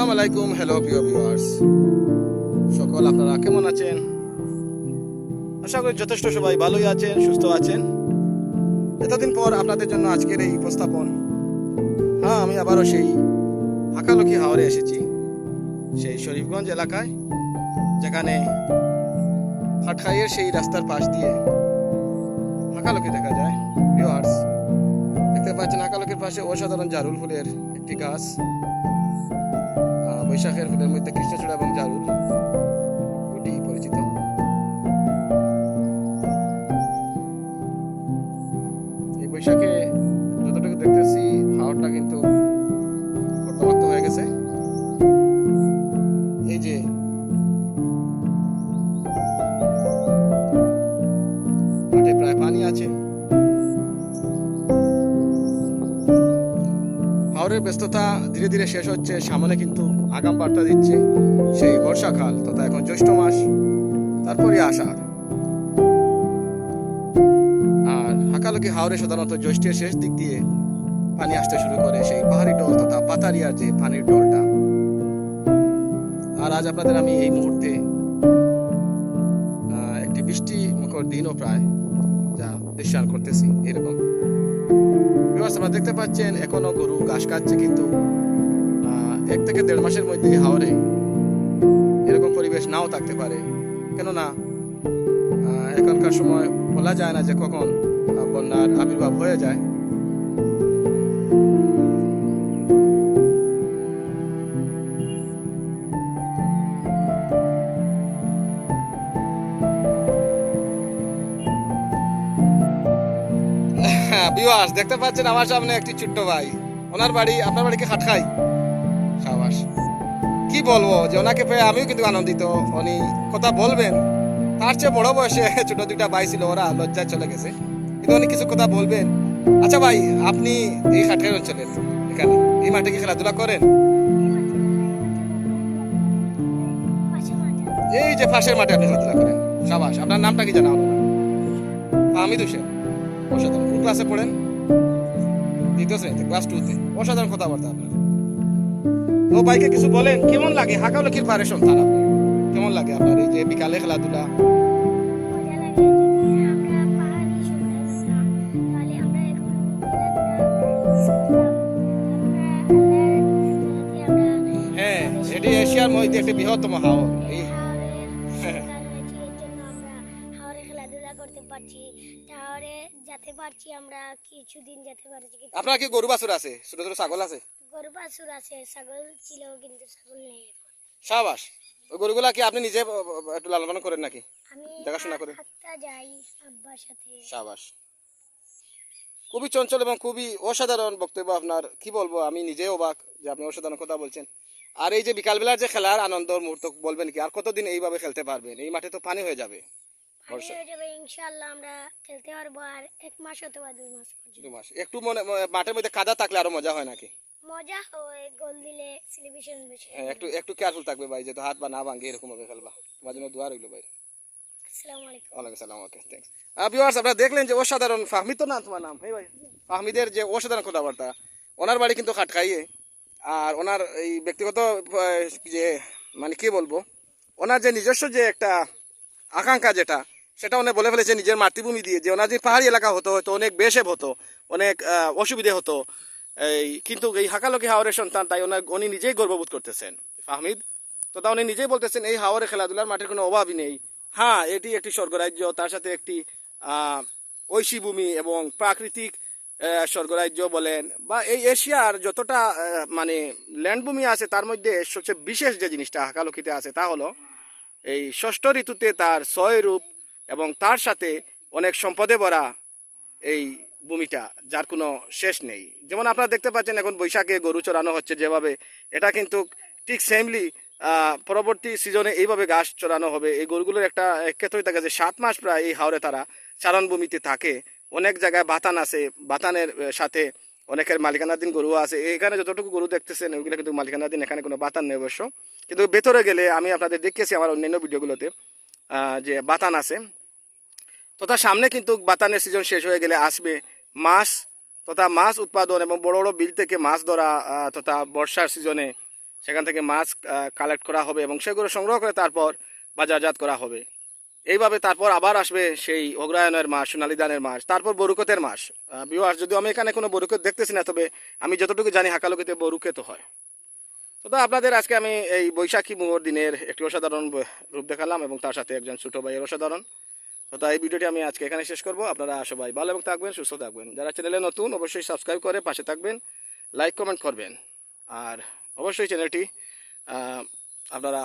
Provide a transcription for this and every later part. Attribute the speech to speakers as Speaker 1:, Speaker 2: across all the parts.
Speaker 1: আসসালামু আলাইকুম হ্যালো প্রিয় ভিউয়ার্স সকল আপনারা কেমন আছেন? আশা করি যথেষ্ট সবাই ভালোই আছেন, সুস্থ আছেন। এতদিন পর আপনাদের জন্য আজকের এই উপস্থাপন। হ্যাঁ আমি আবারও সেই হাকালকি হাওড়ে এসেছি, সেই শরীফগঞ্জ এলাকায়, যেখানে হাটখাইয়ের সেই রাস্তার পাশ দিয়ে হাকালকি দেখা যায়। ভিউয়ার্স দেখতে পাচ্ছেন হাকালকির পাশে অসাধারণ জারুল ফুলের একটি গাছ। বৈশাখের ফুলের মধ্যে কৃষ্ণচূড়া এবং জারুল দুটি পরিচিত। এই বৈশাখে যতটুকু দেখতেছি হাওড়টা কিন্তু কর্তমাক্ত হয়ে গেছে। এই যে মাঠে প্রায় পানি আছে। হাওড়ের ব্যস্ততা ধীরে ধীরে শেষ হচ্ছে। সামনে কিন্তু আগাম বার্তা দিচ্ছে, সেই বর্ষাকাল তথা এখন জ্যৈষ্ঠ মাস, তারপরে আষাঢ়। আর হাকালকি হাওড়ে সাধারণত জ্যৈষ্ঠের শেষ দিক দিয়ে পানি আসতে শুরু করে সেই পাহাড়ি ডল তথা পাতারিয়ার যে পানির ডলটা আর আজ আপনাদের আমি এই মুহূর্তে একটি বৃষ্টি মুখর দিনও প্রায় যা দৃশ্যায়ন করতেছি, এরকম। আপনারা দেখতে পাচ্ছেন, এখনও গরু ঘাস খাচ্ছে কিন্তু এক থেকে দেড় মাসের মধ্যে হাওড়ে এরকম পরিবেশ নাও থাকতে পারে। কেননা এখনকার সময় বলা যায় না যে কখন বন্যার আবির্ভাব হয়ে যায়। বিওয়াস দেখতে পাচ্ছেন আমার সামনে একটি ছোট্ট ভাই। ওনার বাড়ি, আপনার বাড়ি কি খাটখাই সাবাস কি বলব যে ওনাকে পেয়ে আমিও কিন্তু আনন্দিত। উনি কথা বলবেন। তার চেয়ে বড় বয়সে ছোট দুইটা ভাই ছিল, ওরা লজ্জায় চলে গেছে। কিন্তু উনি কিছু কথা বলবেন। আচ্ছা ভাই, আপনি এই খাটখাই অঞ্চলের এখানে? এই মাঠে কি খেলাধুলা করেন? এই যে পাশের মাঠে আপনি খেলাধুলা করেন। সাবাস, আপনার নামটা কি জানা হলো হামিদ হোসেন অসাধারণ। কোন ক্লাসে পড়েন? দ্বিতীয় শ্রেণীতে ক্লাস টুতে অসাধারণ কথাবার্তা আপনার। তো ভাইকে কিছু বলেন কেমন লাগে? হাকালকির পারে সন্তান আপনি কেমন লাগে আপনার এই যে বিকালে খেলাধুলা? হ্যাঁ এটি এশিয়ার মধ্যে একটি বৃহত্তম হাওর।
Speaker 2: খেলাধুলা করতে পারছি তাহলে যেতে পারছি আমরা কিছুদিন যেতে পারছি।
Speaker 1: আপনার কি গরু বাছুর আছে? ছোট ছোট ছাগল আছে?
Speaker 2: গরু বাছুর আছে ছাগল ছিল কিন্তু ছাগল নেই এখন।
Speaker 1: ওই গরুগুলা কি আপনি নিজে ব- ব- একটু লালন পালন করেন নাকি? দেখাশোনা করেন?
Speaker 2: যাই আব্বার সাথে।
Speaker 1: সাবাস। খুবই চঞ্চল এবং খুবই অসাধারণ বক্তব্য আপনার। কি বলব আমি নিজেও অবাক যে আপনি অসাধারণ কথা বলছেন। আর এই যে বিকালবেলার যে খেলার আনন্দ মুহূর্ত বলবেন কি আর কতদিন এইভাবে খেলতে পারবেন? এই মাঠে তো পানি হয়ে যাবে।
Speaker 2: পানি
Speaker 1: বর্ষা।
Speaker 2: যাবে ইনশাল্লাহ আমরা খেলতে পারব আর এক মাস অথবা দুই মাস পর্যন্ত।
Speaker 1: মাস। একটু মনে মাঠের মধ্যে কাদা থাকলে আরও মজা হয় নাকি?
Speaker 2: মজা হয় গোল দিলে সেলিব্রেশন বেশি
Speaker 1: হ্যাঁ, একটু একটু কেয়ারফুল থাকবে ভাই যেহেতু হাত বা না ভাঙে এরকম ভাবে খেলবা তোমার জন্য দোয়া রইল ভাই।
Speaker 2: আসসালামু আলাইকুম।
Speaker 1: ওয়ালাইকুম সালাম ওকে থ্যাংকস ভিউয়ার্স আপনারা দেখলেন যে অসাধারণ ফাহমিদ তো না তোমার নাম? হ্যাঁ ভাই। ফাহমিদের যে অসাধারণ কথাবার্তা ওনার বাড়ি কিন্তু খাটখাইয়ে আর ওনার এই ব্যক্তিগত যে মানে কি বলব ওনার যে নিজস্ব যে একটা আকাঙ্ক্ষা যেটা সেটা উনি বলে ফেলেছে নিজের মাতৃভূমি দিয়ে যে ওনার যে পাহাড়ি এলাকা হতো হয়তো অনেক বেশে হতো অনেক অসুবিধে হতো এই, কিন্তু এই হাকালকি হাওরের সন্তান, তাই ওনার, উনি নিজেই গর্ববোধ করতেছেন। ফাহমিদ? তো তা উনি নিজেই বলতেছেন, এই হাওরে খেলাধুলার মাঠের কোনো অভাবই নেই। হ্যাঁ এটি একটি স্বর্গরাজ্য, তার সাথে একটি ঐশী ভূমি এবং প্রাকৃতিক স্বর্গরাজ্য বলেন, বা এই এশিয়ার যতটা মানে ল্যান্ডভূমি আছে, তার মধ্যে সবচেয়ে বিশেষ যে জিনিসটা হাকালকিতে আছে তা হলো, এই ষষ্ঠ ঋতুতে তার ছয় রূপ এবং তার সাথে অনেক সম্পদে ভরা এই ভূমিটা যার কোনো শেষ নেই। যেমন আপনারা দেখতে পাচ্ছেন এখন বৈশাখে গরু চড়ানো হচ্ছে যেভাবে, এটা কিন্তু ঠিক সেমলি পরবর্তী সিজনে এইভাবে ঘাস চড়ানো হবে। এই গরুগুলোর একটা ক্ষেত্রে থাকে যে সাত মাস প্রায় এই হাওরে তারা চারণভূমিতে থাকে। অনেক জায়গায় বাতান আছে, বাতানের সাথে অনেকের মালিকানাধীন গরু আছে। এখানে যতটুকু গরু দেখতেছেন ওইগুলো কিন্তু মালিকানাধীন, এখানে কোনো বাতান নেই অবশ্য। কিন্তু ভেতরে গেলে আমি আপনাদের দেখিয়েছি আমার অন্যান্য ভিডিওগুলোতে যে বাতান আছে। তথা সামনে কিন্তু বাতানের সিজন শেষ হয়ে গেলে আসবে। মাছ তথা মাছ উৎপাদন এবং বড় বড় বিল থেকে মাছ ধরা তথা বর্ষার সিজনে সেখান থেকে মাছ কালেক্ট করা হবে এবং সেগুলো সংগ্রহ করে তারপর বাজারজাত করা হবে। এইভাবে তারপর আবার আসবে সেই অগ্রায়ণের মাস সোনালী ধানের মাস, তারপর বরুকতের মাস। বিওয়ার যদিও আমি এখানে কোনো বরুকত দেখতেছি না, তবে আমি যতটুকু জানি হাকালুকিতে বরুকেত হয়। তো তো আপনাদের আজকে আমি এই বৈশাখী মোহর দিনের একটি অসাধারণ রূপ দেখালাম এবং তার সাথে একজন ছোটো ভাইয়ের অসাধারণ। তো তাই ভিডিওটি আমি আজকে এখানে শেষ করব। আপনারা সবাই ভালো এবং থাকবেন, সুস্থ থাকবেন। যারা চ্যানেলে নতুন, অবশ্যই সাবস্ক্রাইব করে পাশে থাকবেন লাইক কমেন্ট করবেন। আর অবশ্যই চ্যানেলটি আপনারা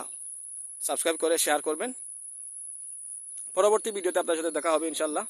Speaker 1: সাবস্ক্রাইব করে শেয়ার করবেন। পরবর্তী ভিডিওতে আপনার সাথে দেখা হবে ইনশাল্লাহ